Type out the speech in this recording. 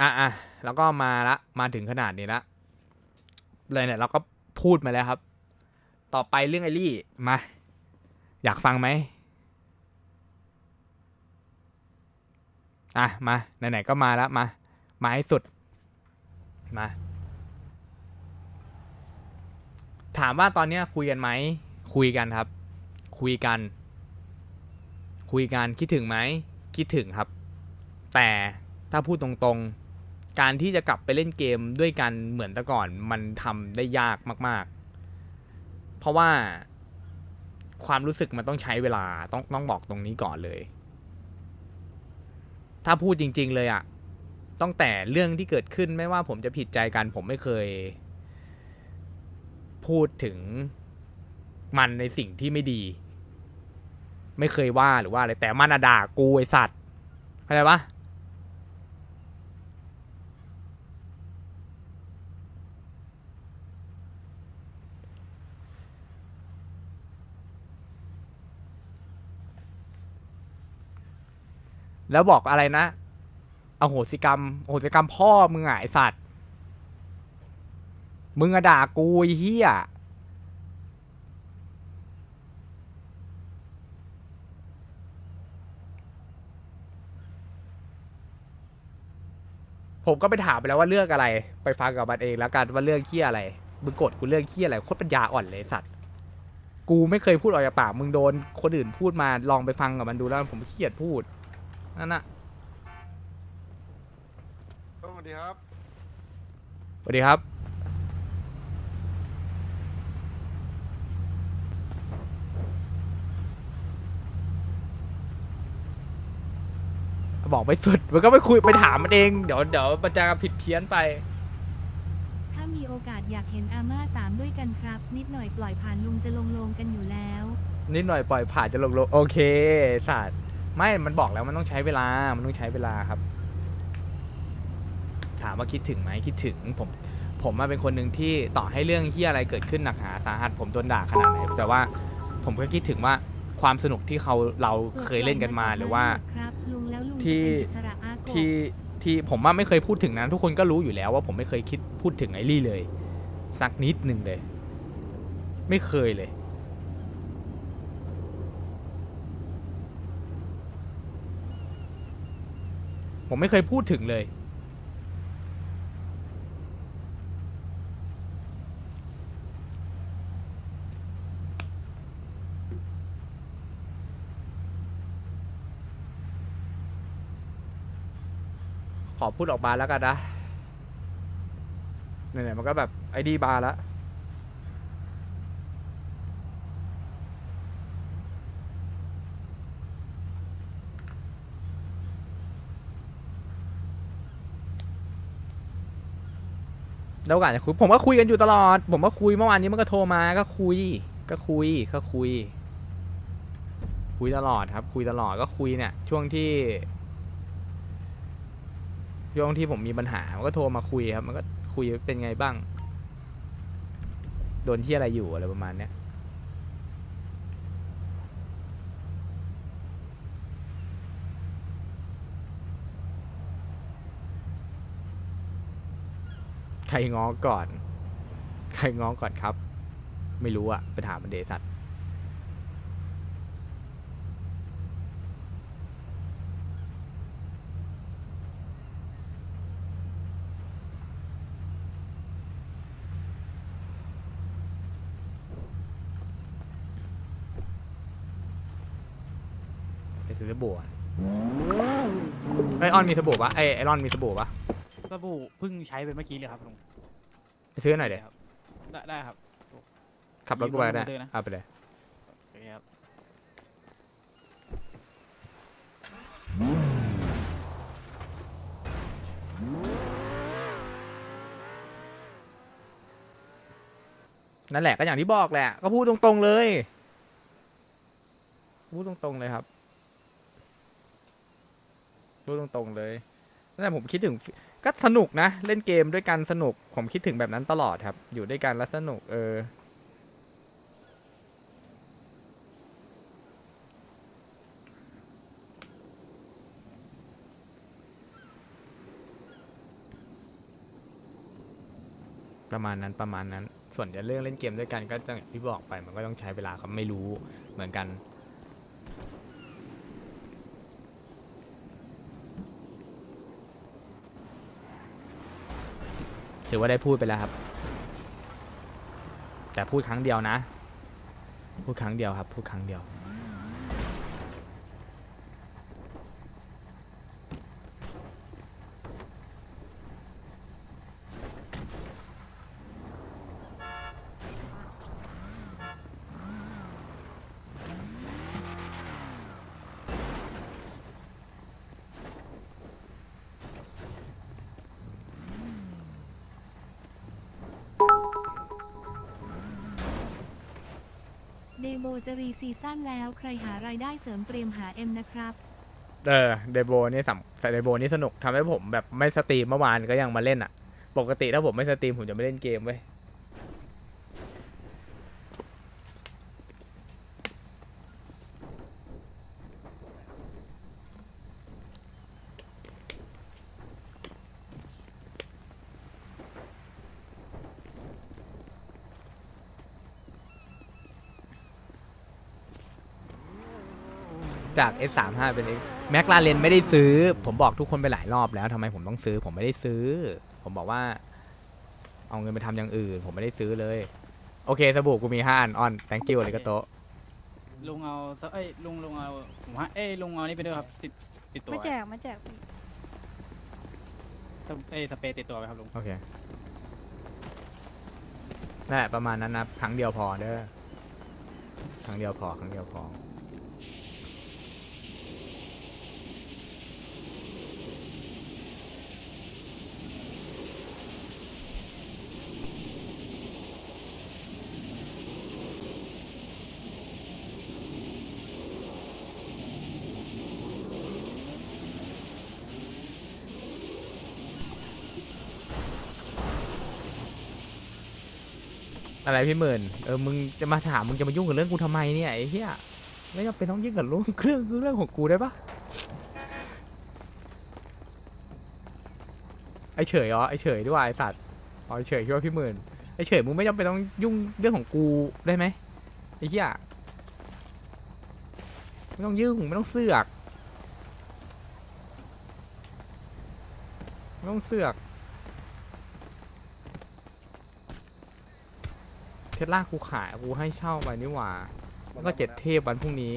อะอะแล้วก็มาละมาถึงขนาดนี้ละเลยเนี่ยเราก็พูดมาแล้วครับ ต่อไปเรื่องไอรี่มา อยากฟังไหมอะมาไหนๆก็มาแล้วมามาให้สุดมา ถามว่าตอนนี้คุยกันไหม คุยกันครับ คุยกัน คุยกันคิดถึงไหม คิดถึงครับ แต่ถ้าพูดตรงๆ การที่จะกลับไปเล่นเกมด้วยกันเหมือนแต่ก่อนมันทำได้ยากมาก ๆ เพราะว่าความรู้สึกมันต้องใช้เวลาต้องต้องบอกตรงนี้ก่อนเลย ถ้าพูดจริง ๆ เลยอะตั้งแต่เรื่องที่เกิดขึ้นไม่ว่าผมจะผิดใจกัน ผมไม่เคย พูดถึงมันในสิ่งที่ไม่ดี ไม่เคยว่าหรือว่าอะไรแต่มันด่ากูไอสัตว์เข้าใจปะ แล้วบอกอะไรนะอโหสิกรรมอโหสิกรรมพ่อมึงอะไอสัตว์ มึงอะด่ากูไอ้เหี้ยผมก็ไปถามไปแล้วว่าเลือกอะไร ไปฟังกับมันเองแล้วกันว่าเรื่องเคี้ยอะไร มึงกดกูเรื่องเคี้ยอะไรโคตรปัญญาอ่อนเลยสัตว์ กูไม่เคยพูดออกจากปากมึงโดนคนอื่นพูดมาลองไปฟังกับมันดูแล้วผมขี้เกียจพูด นั่นน่ะสวัสดีครับ สวัสดีครับ บอกไม่สุด มันก็ไปคุยไปถามมันเอง เดี๋ยวเดี๋ยวมันจะผิดเพี้ยนไป ถ้ามีโอกาสอยากเห็นอาม่าสามด้วยกันครับ นิดหน่อยปล่อยผ่านลุงจะลงโลงกันอยู่แล้ว นิดหน่อยปล่อยผ่านจะลงโลโอเคสัตว์ ไม่ มันบอกแล้วมันต้องใช้เวลา มันต้องใช้เวลาครับ ถามว่าคิดถึงไหมคิดถึงผม ผมมาเป็นคนหนึ่งที่ต่อให้เรื่องที่อะไรเกิดขึ้นหนักหนาสาหัสผมโดนด่าขนาดไหน แต่ว่าผมก็คิดถึงว่าความสนุกที่เขาเราเคยเล่นกันมาหรือว่าครับลุงแล้วลุงที่จะเป็นอิสระอาโกะที่ที่ผมว่าไม่เคยพูดถึงนะทุกคนก็รู้อยู่แล้วว่าผมไม่เคยคิดพูดถึงไอรี่เลย สักนิดหนึ่งเลย ไม่เคยเลย ผมไม่เคยพูดถึงเลย ขอพูดออกมาแล้วกันนะไหนๆมันก็แบบไอดีบาร์แล้ว แล้วก็อาจจะคุยผมก็คุยกันอยู่ตลอด ผมก็คุยเมื่อวานนี้มันก็โทรมาก็คุย ก็คุยก็คุย คุยตลอดครับ คุยตลอดก็คุยเนี่ย ช่วงที่ช่วงที่ผมมีปัญหา มันก็โทรมาคุยครับ มันก็คุยเป็นไงบ้าง โดนที่อะไรอยู่อะไรประมาณเนี้ย ใครง้อก่อน ใครง้อก่อนครับ ไม่รู้อะไปถามมันเดสัตว์จะซื้อสบู่อะไอออนมีสบู่ปะไอไอรอนมีสบู่ปะ สบู่เพิ่งใช้ไปเมื่อกี้เลยครับลุงไปซื้อหน่อยเดี๋ยวครับได้ได้ครับ ขับรถกูไปก็ได้มีเบอร์มือถือนะเอาไปเลย โอเคครับ นั่นแหละก็อย่างที่บอกแหละ ก็พูดตรงๆเลย พูดตรงๆเลยครับ พูดตรงๆเลยนั่นแหละผมคิดถึง ก็สนุกนะ เล่นเกมด้วยกันสนุก ผมคิดถึงแบบนั้นตลอดครับ อยู่ด้วยกันแล้วสนุกเออประมาณนั้นประมาณนั้น ส่วนเรื่องเล่นเกมด้วยกันก็จะอย่างที่บอกไปมันก็ต้องใช้เวลาครับไม่รู้เหมือนกัน ถือว่าได้พูดไปแล้วครับ แต่พูดครั้งเดียวนะ พูดครั้งเดียวครับ พูดครั้งเดียว เดโบจะรีซีซั่นแล้วใครหารายได้เสริมเตรียมหาเอ็มนะครับเออเดโบนี่สัมเดโบนี่สนุกทำให้ผมแบบไม่สตรีมเมื่อวานก็ยังมาเล่นอะ ปกติถ้าผมไม่สตรีมผมจะไม่เล่นเกมเว้ย จาก S35 เป็น X แมคลาเรนไม่ได้ซื้อ ผมบอกทุกคนไปหลายรอบแล้วทำไมผมต้องซื้อ ผมไม่ได้ซื้อ ผมบอกว่า เอาเงินไปทำอย่างอื่น ผมไม่ได้ซื้อเลย โอเคสบู่กูมี5อันออน thank you เลยก็โตะลุงเอาซะเอ้ยลุงลุงเอาผมฮะเอ้ยลุงเอานี่ไปด้วยครับติดติดตัวมาแจกมาแจกพี่สเอ้ยสเปรย์ติดตัวไปครับลุงโอเคนั่นแหละประมาณนั้นนะครั้งเดียวพอเด้อครั้งเดียวพอครั้งเดียวพอ อะไรพี่หมื่นเออมึงจะมาถามมึงจะมายุ่งกับเรื่องกูทำไมเนี่ยไอ้เหี้ยไม่จำเป็นต้องยุ่งกับเรื่องเรื่องเรื่องของกูได้ปะไอเฉยอ๋อไอเฉยด้วยไอสัตว์อ๋อไอเฉยคิดว่าพี่หมื่นไอเฉยมึงไม่จำเป็นต้องยุ่งเรื่องของกูได้ไหมไอ้เหี้ยไม่ต้องยุ่งไม่ต้องเสือกไม่ต้องเสือก เทสลากูขายกูให้เช่าไปนี่หว่า แล้วก็เจ็ดเทพวันพรุ่งนี้